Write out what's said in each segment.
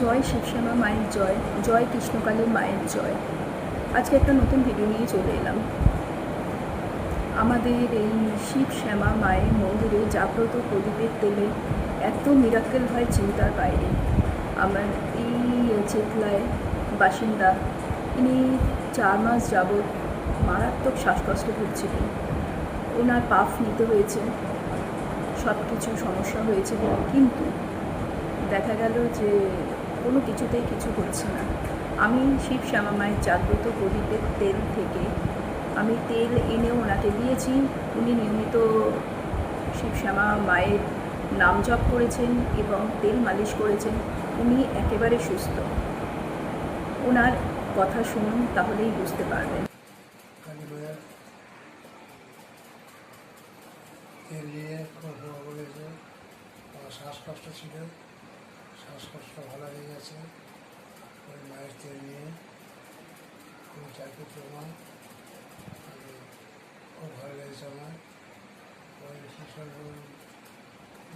জয় শিবশ্যামা মায়ের জয় জয় কৃষ্ণকালীর মায়ের জয়। আজকে একটা নতুন ভিডিও নিয়ে চলে এলাম। আমাদের এই শিব শ্যামা মায়ের মন্দিরে জাগ্রত প্রদীপের তেলে এত মিরাক্কেল হয় চিন্তার বাইরে। আমার এই চেতলায় বাসিন্দা, ইনি চার মাস যাবৎ মারাত্মক শ্বাসকষ্ট ভুগছিলেন। ওনার পাফ নিতে হয়েছে সব কিছু সমস্যা হয়েছিল কিন্তু দেখা গেল যে কোনো কিছুতেই কিছু হচ্ছে না। আমি শিব শ্যামা মায়ের জাগ্রত প্রদীপের তেল থেকে আমি তেল এনে ওনাকে দিয়েছি। উনি নিয়মিত শিব শ্যামা মায়ের নাম জপ করেছেন এবং তেল মালিশ করেছেন। উনি একেবারে সুস্থ। ওনার কথা শুনুন, তাহলেই বুঝতে পারবেন। শ্বাসকষ্ট ছিল। শ্বাসকষ্ট ভালো হয়ে গেছে। ওই মায়ের তেল নিয়ে খুব চাইপুত্র মা আমি খুব ভালো লেগেছে আমার। ওই শিশু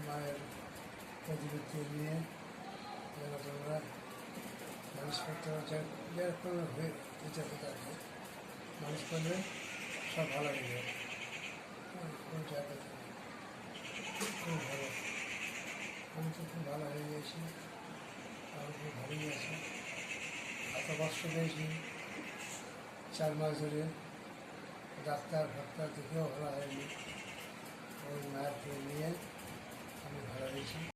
মায়ের প্রদীপের তেল নিয়ে যেন তোমরা মানুষ করতে হচ্ছে যেরকম হয়ে যেতে হতে আছে মানুষ করলে সব ভালো হয়ে যাবে। খুব ভালো। আমি তো খুব ভালো হয়ে গেছি আর খুব ভালোই আছে এত কষ্ট পেয়েছি চার মাস ধরে ডাক্তার ফাক্তার দেখেও ভালো হয়নি ওই মায়ের নিয়ে ভালো হয়েছি